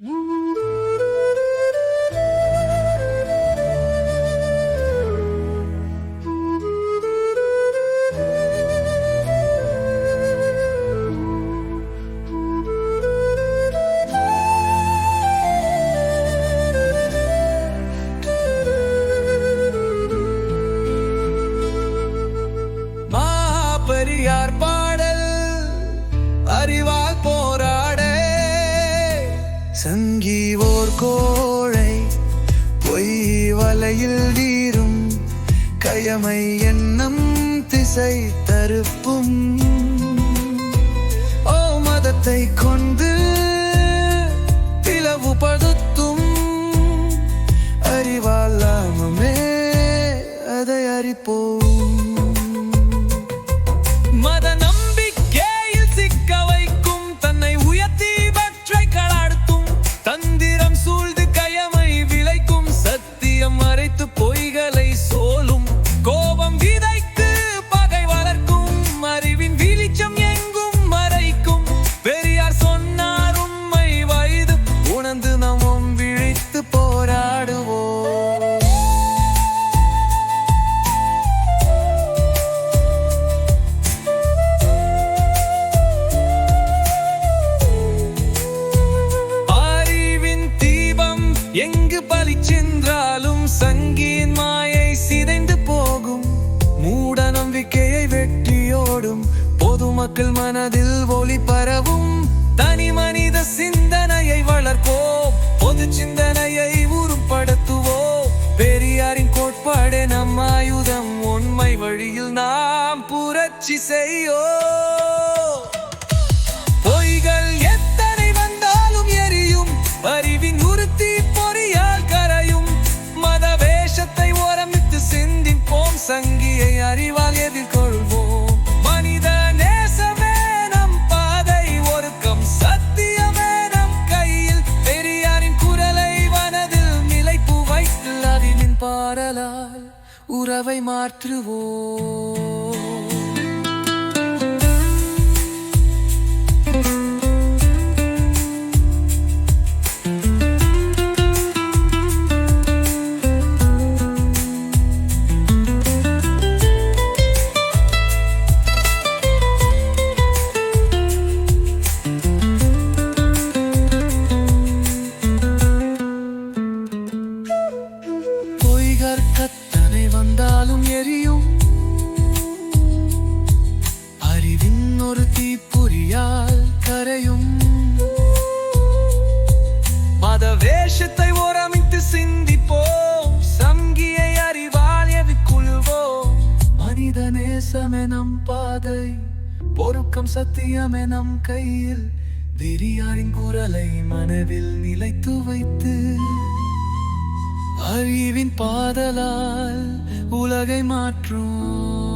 Woo! சங்கி ஓர் கோழை பொய் வலையில் வீரும் கயமை எண்ணம் திசை தருப்பும். ஓ மதத்தை கொண்டு பிளவுபடுத்தும் அறிவாலாமமே அதை அறிப்போம். எங்கு பலி சென்றாலும் சங்கியின் மாயை சிதைந்து போகும். மூட நம்பிக்கையை வெட்டியோடும் பொதுமக்கள் மனதில் ஒளி பரவும். தனி மனித சிந்தனையை வளர்ப்போம். பொது சிந்தனையை உருப்படுத்துவோம். பெரியாரின் கோட்பாடு நம் ஆயுதம் உண்மை வழியில் நாம் புரட்சி செய்யோ பாடலால் உறவை மாற்றுவோம். எரியும் அறிவின் ஒரு தீப்பொறியால் கரையும். மத வேஷத்தை ஓரமிட்டு சிந்திப்போம். சங்கியை அறிவால் எவிக்குள்வோம். மனித நேசமே நம் பாதை பொறுக்கம் சத்தியமே நம் கையில். வெறியாரின் குரலை மனதில் நிலைத்து வைத்து அறிவின் பாதலால் உலகை மாற்றும்.